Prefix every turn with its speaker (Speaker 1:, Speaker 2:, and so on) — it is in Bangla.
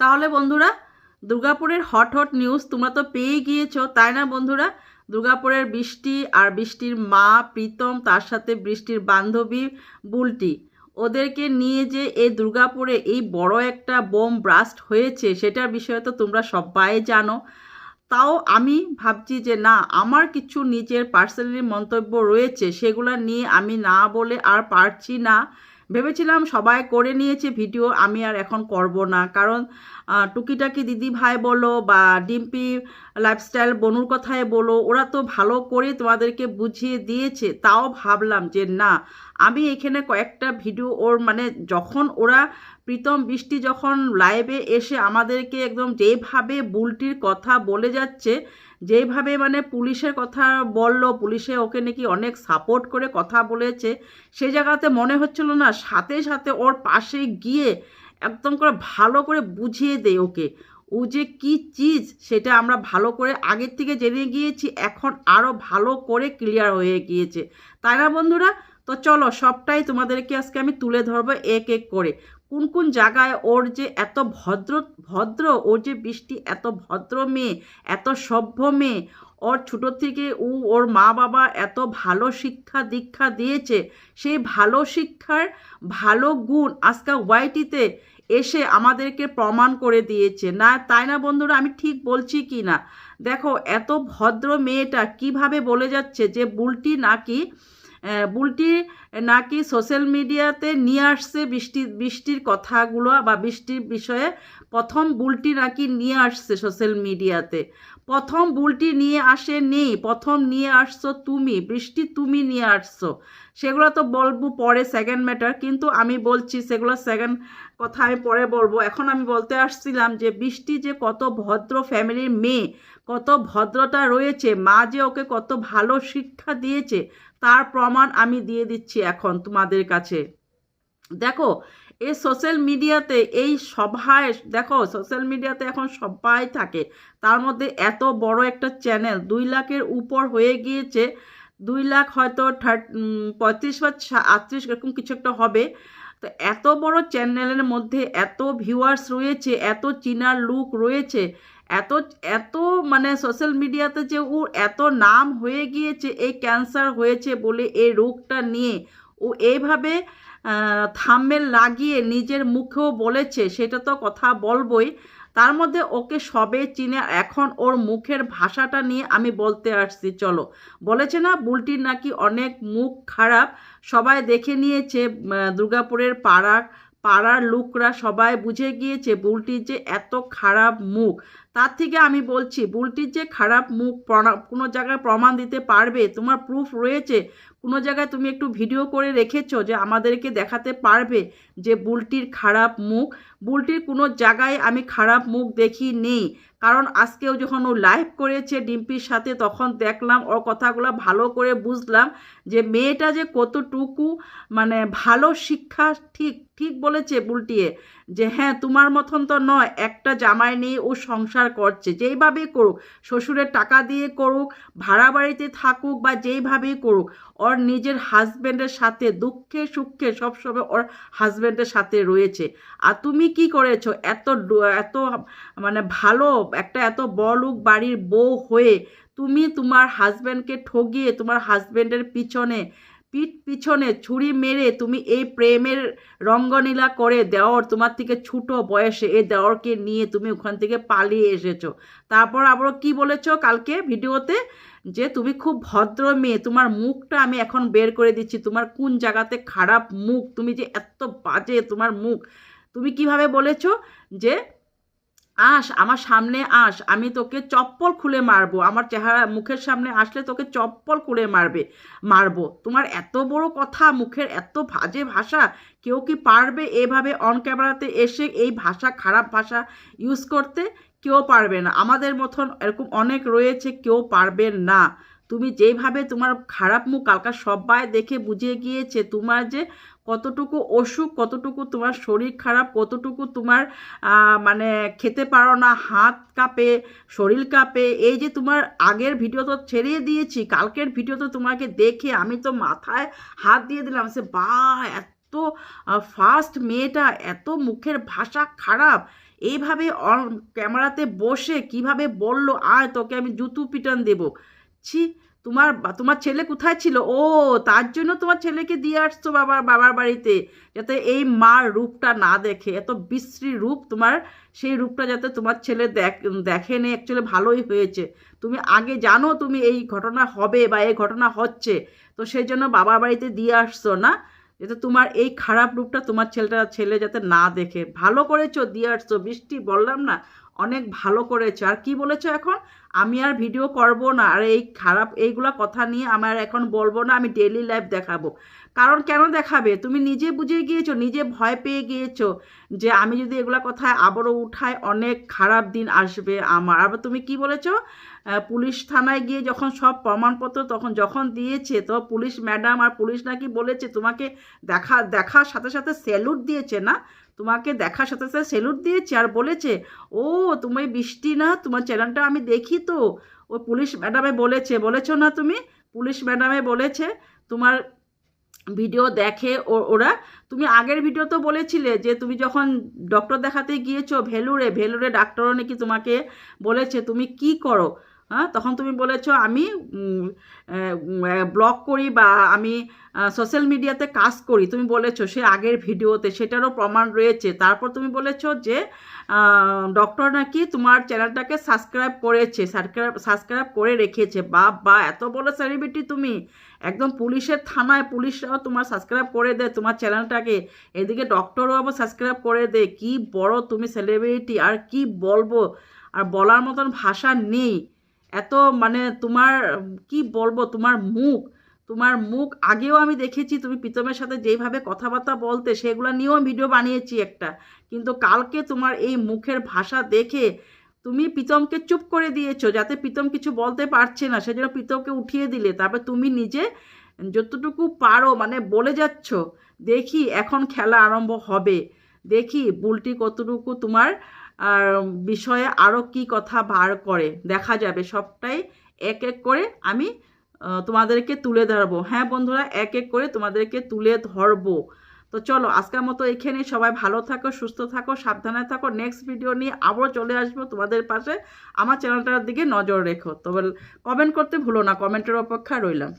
Speaker 1: তাহলে বন্ধুরা, দুর্গাপুরের হট হট নিউজ তোমরা তো পেয়ে গিয়েছো, তাই না বন্ধুরা? দুর্গাপুরের বৃষ্টি আর বৃষ্টির মা প্রীতম, তার সাথে বৃষ্টির বান্ধবী বুলটি, ওদেরকে নিয়ে যে এই দুর্গাপুরে এই বড় একটা বোম ব্রাস্ট হয়েছে, সেটার বিষয়ে তো তোমরা সবাই জানো। তাও আমি ভাবছি যে না, আমার কিছু নিজের পার্সোনালি মন্তব্য রয়েছে, সেগুলো নিয়ে আমি না বলে আর পারছি না। ভেবেছিলাম সবাই করে নিয়েছে ভিডিও, আমি আর এখন করব না। কারণ টুকিটাকি দিদি ভাই বলো বা ডিম্পি লাইফস্টাইল বনুর কথায় বলো, ওরা তো ভালো করে তোমাদেরকে বুঝিয়ে দিয়েছে, তাও ভাবলাম যে না আমি এখানে কয়েকটা ভিডিও ওর মানে যখন ওরা প্রীতম বৃষ্টি যখন লাইভে এসে আমাদেরকে একদম যেভাবে বুলটির কথা বলে যাচ্ছে, যেভাবে মানে পুলিশের কথা বলল, পুলিশে ওকে নাকি অনেক সাপোর্ট করে কথা বলেছে, সে জায়গাতে মনে হচ্ছিল না সাথে সাথে ওর পাশে গিয়ে একদম করে ভালো করে বুঝিয়ে দেয় ওকে। ও যে কি চিজ সেটা আমরা ভালো করে আগের থেকে জেনে গিয়েছি, এখন আরও ভালো করে ক্লিয়ার হয়ে গিয়েছে। তাই না বন্ধুরা? তো চলো সবটাই তোমাদেরকে আজকে আমি তুলে ধরবো এক এক করে। কোন কোন জায়গায় ওর যে এত ভদ্র ভদ্র, ওর যে বৃষ্টি এত ভদ্র মেয়ে, এত সভ্য মেয়ে, ওর ছোটো থেকে ও ওর মা বাবা এত ভালো শিক্ষা দীক্ষা দিয়েছে, সেই ভালো শিক্ষার ভালো গুণ আজকে ওয়াইটিতে এসে আমাদেরকে প্রমাণ করে দিয়েছে। না, তাই না বন্ধুরা, আমি ঠিক বলছি কি না? দেখো, এত ভদ্র মেয়েটা কীভাবে বলে যাচ্ছে যে বুলটি নাকি বুলটি নাকি সোশ্যাল মিডিয়াতে নিয়ে আসছে বৃষ্টি, বৃষ্টির কথাগুলো বা বৃষ্টির বিষয়ে প্রথম বুলটি নাকি নিয়ে আসছে সোশ্যাল মিডিয়াতে? প্রথম বুলটি নিয়ে আসে নেই, প্রথম নিয়ে আসছো তুমি, বৃষ্টি তুমি নিয়ে আসছো। সেগুলো তো বলব পরে সেকেন্ড ম্যাটার কিন্তু আমি বলছি সেগুলো সেকেন্ড কথা আমি পরে বলব। এখন আমি বলতে আসছিলাম যে বৃষ্টি যে কত ভদ্র ফ্যামিলির মেয়ে, কত ভদ্রতা রয়েছে, মা যে ওকে কত ভালো শিক্ষা দিয়েছে তার প্রমাণ আমি দিয়ে দিচ্ছি এখন তোমাদের কাছে। দেখো, এই সোশ্যাল মিডিয়াতে এই সভায়, দেখো সোশ্যাল মিডিয়াতে এখন সবাই থাকে। তার মধ্যে এত বড় একটা চ্যানেল দুই লাখের উপর হয়ে গিয়েছে। দুই লাখ হয়তো থার্ট পঁয়ত্রিশ বা আটত্রিশ এরকম কিছু একটা হবে। তো এত বড় চ্যানেলের মধ্যে এত ভিউয়ার্স রয়েছে, এত চিনার লুক রয়েছে। এত এত মানে সোশ্যাল মিডিয়াতে যে ওর এত নাম হয়ে গিয়েছে, এই ক্যান্সার হয়েছে বলে এই রোগটা নিয়ে, ও এইভাবে থাম্বেল লাগিয়ে নিজের মুখেও বলেছে, সেটা তো কথা বলবই। তার মধ্যে ওকে সবে চিনে, এখন ওর মুখের ভাষাটা নিয়ে আমি বলতে আসছি, চলো। বলেছে না, বুলটির নাকি অনেক মুখ খারাপ, সবাই দেখে নিয়েছে দুর্গাপুরের পাড়া পাড়ার লোকরা সবাই বুঝে গিয়েছে বুলটির যে এত খারাপ মুখ। তার থেকে আমি বলছি, বুলটির যে খারাপ মুখ কোনো জায়গায় প্রমাণ দিতে পারবে, তোমার প্রুফ রয়েছে। কোনো জায়গায় তুমি একটু ভিডিও করে রেখেছো যে আমাদেরকে দেখাতে পারবে যে বুলটির খারাপ মুখ। বুলটির কোনো জায়গায় আমি খারাপ মুখ দেখি নেই কারণ আজকেও যখন ও লাইভ করেছে ডিম্পির সাথে, তখন দেখলাম ওর কথাগুলো ভালো করে বুঝলাম যে মেয়েটা যে কতটুকু মানে ভালো শিক্ষা ঠিক ঠিক বলেছে বুলটিয়ে যে হ্যাঁ তোমার মতন তো নয়, একটা জামাই নিয়ে ও সংসার করছে যেইভাবেই করুক, শ্বশুরের টাকা দিয়ে করুক, ভাড়া বাড়িতে থাকুক বা যেইভাবেই করুক, ওর নিজের হাজব্যান্ডের সাথে দুঃখে সুখে সবসময় ওর হাজব্যান্ডের সাথে রয়েছে। আর তুমি কি করেছ? এত এত মানে ভালো একটা এত বড়লোক বাড়ির বউ হয়ে তুমি তোমার হাজব্যান্ডকে ঠগিয়ে তোমার হাজব্যান্ডের পিছনে পিঠ পিছনে ছুরি মেরে তুমি এই প্রেমের রঙ্গনীলা করে দেওর তোমার থেকে ছোট বয়সে এই দেওরকে নিয়ে তুমি ওখান থেকে পালিয়ে এসেছ। তারপর আবারও কি বলেছ কালকে ভিডিওতে? যে তুমি খুব ভদ্র মেয়ে, তোমার মুখটা আমি এখন বের করে দিচ্ছি। তোমার কোন জায়গাতে খারাপ মুখ? তুমি যে এত বাজে তোমার মুখ। তুমি কীভাবে বলেছ যে আস, আমার সামনে আস। আমি তোকে চপ্পল খুলে মারবো। আমার চেহারা মুখের সামনে আসলে তোকে চপ্পল খুলে মারবে, মারবো। তোমার এত বড় কথা, মুখের এত বাজে ভাষা, কেউ কি পারবে এভাবে অন ক্যামেরাতে এসে এই ভাষা, খারাপ ভাষা ইউজ করতে? কেউ পারবে না। আমাদের মতন এরকম অনেক রয়েছে, কেউ পারবে না। তুমি যেভাবে তোমার খারাপ মুখ কালকা সবাই দেখে বুঝে গিয়েছে, তোমার যে কতটুকু অসুখ, কতটুকু তোমার শরীর খারাপ, কতটুকু তোমার মানে খেতে পারো না, হাত কাঁপে, শরীর কাঁপে, এই যে তোমার আগের ভিডিও তো ছেড়ে দিয়েছি, কালকের ভিডিও তো তোমাকে দেখে আমি তো মাথায় হাত দিয়ে দিলাম, সে বা, এত ফাস্ট মেয়েটা, এত মুখের ভাষা খারাপ, এইভাবে ক্যামেরাতে বসে কীভাবে বলল, আয় তোকে আমি জুতু পিটান দেব, ছি তোমার তোমার ছেলে কোথায় ছিল? ও, তার জন্য তোমার ছেলেকে দিয়ে আসছো বাবার বাবার বাড়িতে, যাতে এই মার রূপটা না দেখে, এত বিশ্রী রূপ তোমার, সেই রূপটা যাতে তোমার ছেলে দেখ দেখেনি অ্যাকচুয়ালি ভালোই হয়েছে। তুমি আগে জানো তুমি এই ঘটনা হবে বা এই ঘটনা হচ্ছে, তো সেই জন্য বাবার বাড়িতে দিয়ে আসছো না। যাতে তোমার এই খারাপ রূপটা তোমার ছেলেটা, ছেলে যাতে না দেখে। ভালো করেছ দিয়ে আসছো বৃষ্টি বললাম না, অনেক ভালো করেছ। আর কি বলেছ এখন? আমি আর ভিডিও করব না, আর এই খারাপ, এইগুলা কথা নিয়ে আমার এখন বলব না, আমি ডেলি লাইফ দেখাবো। কারণ কেন দেখাবে? তুমি নিজে বুঝে গিয়েছো, নিজে ভয় পেয়ে গিয়েছো যে আমি যদি এগুলা কথায় আবারও উঠাই, অনেক খারাপ দিন আসবে আমার। আবার তুমি কি বলেছ? পুলিশ থানায় গিয়ে যখন সব প্রমাণপত্র তখন যখন দিয়েছে, তো পুলিশ ম্যাডাম আর পুলিশ নাকি বলেছে, তোমাকে দেখা, দেখার সাথে সাথে স্যালুট দিয়েছে না? তোমাকে দেখার সাথে সাথে স্যালুট দিয়েছে আর বলেছে, ও, তুমি বৃষ্টি না? তোমার চ্যানেলটা আমি দেখি তো। ওই পুলিশ ম্যাডামে বলেছে, বলেছ না তুমি? পুলিশ ম্যাডামে বলেছে, তোমার ভিডিও দেখে ও- ওরা, তুমি আগের ভিডিও তো বলেছিলে যে তুমি যখন ডক্টর দেখাতে গিয়েছো ভেলুরে ভেলুরে ডাক্তারও নাকি তোমাকে বলেছে, তুমি কি করো? হ্যাঁ? তখন তুমি বলেছ, আমি ব্লগ করি বা আমি সোশ্যাল মিডিয়াতে কাজ করি। তুমি বলেছ, সে আগের ভিডিওতে, সেটারও প্রমাণ রয়েছে। তারপর তুমি বলেছ যে ডক্টর নাকি তোমার চ্যানেলটাকে সাবস্ক্রাইব করেছে, সাবস্ক্রাইব সাবস্ক্রাইব করে রেখেছে। বা বা, এত বড় সেলিব্রিটি তুমি! একদম পুলিশের থানায় পুলিশরাও তোমার সাবস্ক্রাইব করে দেয়, তোমার চ্যানেলটাকে। এদিকে ডক্টরও আবার সাবস্ক্রাইব করে দেয়। কি বড় তুমি সেলিব্রিটি আর কি বলব? আর বলার মতন ভাষা নেই। এত মানে তোমার, কি বলব, তোমার মুখ তোমার মুখ আগেও আমি দেখেছি তুমি প্রীতমের সাথে যেইভাবে কথাবার্তা বলতে, সেগুলো নিয়েও ভিডিও বানিয়েছি একটা। কিন্তু কালকে তোমার এই মুখের ভাষা দেখে তুমি প্রীতমকে চুপ করে দিয়েছ, যাতে প্রীতম কিছু বলতে পারছে না, সেজন্য প্রীতমকে উঠিয়ে দিলে। তারপর তুমি নিজে যতটুকু পারো মানে বলে যাচ্ছ, দেখি এখন খেলা আরম্ভ হবে। দেখি বুলটি কতটুকু তোমার বিষয়ে আরও কি কথা বার করে, দেখা যাবে। সবটাই এক এক করে আমি তোমাদেরকে তুলে ধরবো। হ্যাঁ বন্ধুরা, এক এক করে তোমাদেরকে তুলে ধরবো। তো চলো, আজকের মতো এখানে সবাই ভালো থাকো, সুস্থ থাকো, সাবধানে থাকো। নেক্সট ভিডিও নিয়ে আবারও চলে আসব তোমাদের পাশে। আমার চ্যানেলটার দিকে নজর রেখো। তবে কমেন্ট করতে ভুলো না কমেন্টের অপেক্ষা রইলাম।